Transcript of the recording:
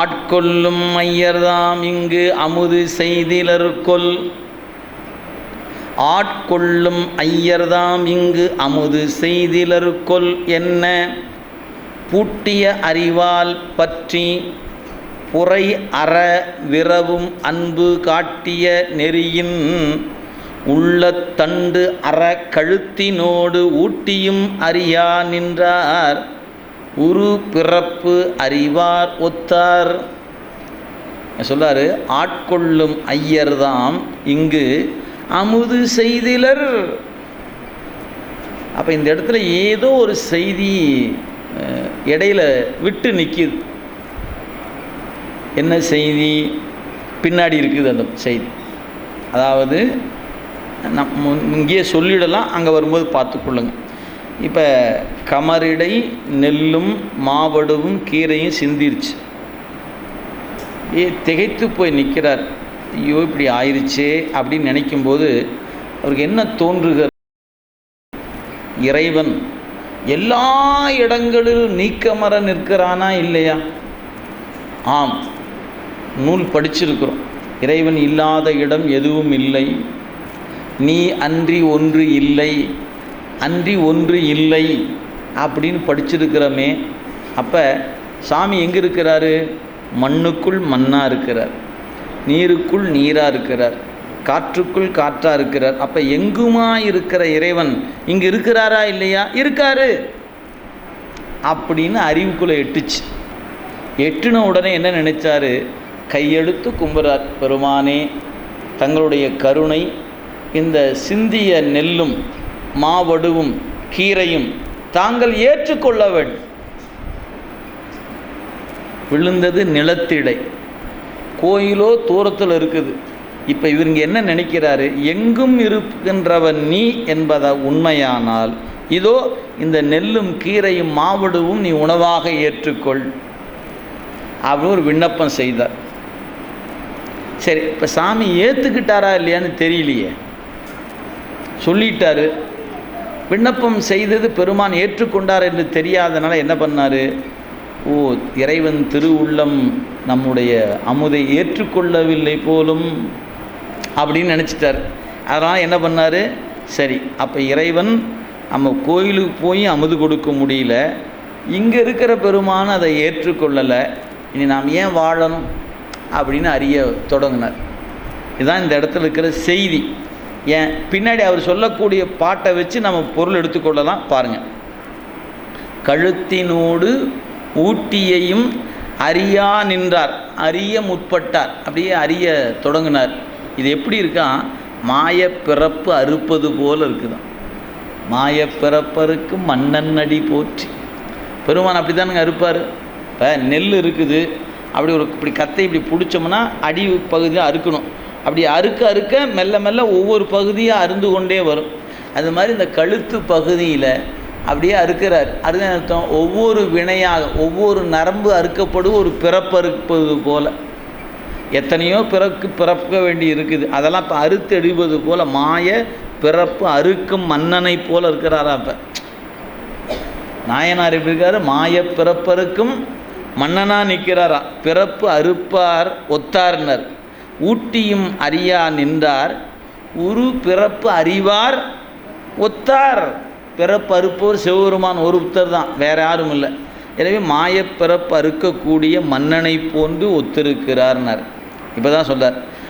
ஆட்கொள்ளும் ஐயர்தாம் இங்கு அமுது செய்திலர்கொல் ஆட்கொள்ளும் ஐயர்தாம் இங்கு அமுது செய்திலர்கொல் என்ன? பூட்டிய அறிவால் பற்றி புரை அற விரவும் அன்பு காட்டிய நெறியின் உள்ளத் தண்டு அற கழுத்தினோடு ஊட்டியும் அறியா நின்றார். உரு பிறப்பு அறிவார் ஒத்தார். சொல்லார் ஆட்கொள்ளும் ஐயர்தாம். இங்கு அமுது செய்திலர். அப்போ இந்த இடத்துல ஏதோ ஒரு செய்தி இடையில விட்டு நிற்கிது என்ன செய்தி? பின்னாடி இருக்குது அந்த செய்தி. அதாவது நம் முன்- இங்கேயே சொல்லிடலாம் அங்கே வரும்போது பார்த்துக்கொள்ளுங்க. இப்போ கமரிடை நெல்லும் மாவடுவும் கீரையும் சிந்திருச்சு. ஏ திகைத்து போய் நிற்கிறார் ஐயோ இப்படி ஆயிருச்சே அப்படின்னு நினைக்கும்போது அவருக்கு என்ன தோன்றுகிற இறைவன் எல்லா இடங்களிலும் நீக்கமர நிற்கிறானா இல்லையா? ஆம் நூல் படிச்சிருக்கிறோம். இறைவன் இல்லாத இடம் எதுவும் இல்லை. நீ அன்றி ஒன்று இல்லை. அன்றி ஒன்று இல்லை அப்படின்னு படிச்சிருக்கிறோமே. அப்போ சாமி எங்கே இருக்கிறாரு? மண்ணுக்குள் மண்ணாக இருக்கிறார். நீருக்குள் நீராக இருக்கிறார். காற்றுக்குள் காற்றாக இருக்கிறார். அப்போ எங்குமா இருக்கிற இறைவன்? இங்கே இருக்கிறாரா இல்லையா? இருக்காரு. அப்படின்னு அறிவுக்குள்ளே எட்டுச்சு. எட்டுன உடனே என்ன நினைச்சாரு? கையெழுத்து கும்புறார் பெருமானே. தங்களுடைய கருணை இந்த சிந்திய நெல்லும் மாவடுவும் கீரையும் தாங்கள் ஏற்றுக்கொள்ள வேண்டும். விழுந்தது நிலத்திடை. கோயிலோ தூரத்தில் இருக்குது. இப்போ இவருங்க என்ன நினைக்கிறாரு? எங்கும் இருக்கின்றவன் நீ என்பத உண்மையானால் இதோ இந்த நெல்லும் கீரையும் மாவடுவும் நீ உணவாக ஏற்றுக்கொள் அப்படின்னு ஒரு விண்ணப்பம் செய்தார். சரி இப்போ சாமி ஏற்றுக்கிட்டாரா இல்லையான்னு தெரியலையே. சொல்லிட்டாரு விண்ணப்பம் செய்தது பெருமான் ஏற்றுக்கொண்டார் என்று தெரியாதனால என்ன பண்ணார்? ஓ இறைவன் திருவுள்ளம் நம்முடைய அமுதை ஏற்றுக்கொள்ளவில்லை போலும் அப்படின்னு நினச்சிட்டார். அதனால் என்ன பண்ணார்? சரி அப்போ இறைவன் நம்ம கோயிலுக்கு போய் அமுது கொடுக்க முடியல. இங்கே இருக்கிற பெருமான் அதை ஏற்றுக்கொள்ளலை. இனி நாம் ஏன் வாழணும்? அப்படின்னு அறிய தொடங்கினார். இதுதான் இந்த இடத்துல இருக்கிற செய்தி. ஏன்? பின்னாடி அவர் சொல்லக்கூடிய பாட்டை வச்சு நம்ம பொருள் எடுத்துக்கொள்ளலாம் பாருங்கள் கழுத்தினோடு ஊட்டியையும் அறியா நின்றார். அறிய முற்பட்டார். அப்படியே அறிய தொடங்கினார். இது எப்படி இருக்கா? மாய பிறப்பு அறுப்பது போல் இருக்குதான். மாய பிறப்பருக்கு மன்னன் அடி போற்றி. பெருமான் அப்படி தானுங்க அறுப்பார். இப்போ நெல் இருக்குது. அப்படி ஒரு இப்படி கத்தை இப்படி பிடிச்சோம்னா அடி பகுதியாக அறுக்கணும். அப்படி அறுக்க அறுக்க மெல்ல மெல்ல ஒவ்வொரு பகுதியாக அருந்து கொண்டே வரும். அது மாதிரி இந்த கழுத்து பகுதியில் அப்படியே அறுக்கிறார். அது அர்த்தம்? ஒவ்வொரு வினையாக ஒவ்வொரு நரம்பு அறுக்கப்படும் ஒரு பிறப்பறுப்பது போல். எத்தனையோ பிறக்கு பிறக்க வேண்டி இருக்குது. அதெல்லாம் இப்போ அறுத்து எடுப்பது போல் மாய பிறப்பு அறுக்கும் மன்னனை போல் இருக்கிறாரா இப்போ நாயனார் எப்படி இருக்காரு? மாய பிறப்பருக்கும் மன்னனாக நிற்கிறாரா. பிறப்பு அறுப்பார் ஒத்தார்னர். ஊட்டியும் அறியா நின்றார். உரு பிறப்பு அறிவார் ஒத்தார். பிறப்பு அறுப்போர் சிவபெருமான் ஒரு ஒருத்தர் தான் வேற யாரும் இல்லை. எனவே மாயப்பிறப்பு அறுக்கக்கூடிய மன்னனை போன்று ஒத்திருக்கிறார்னார். இப்போ தான் சொல்கிறார்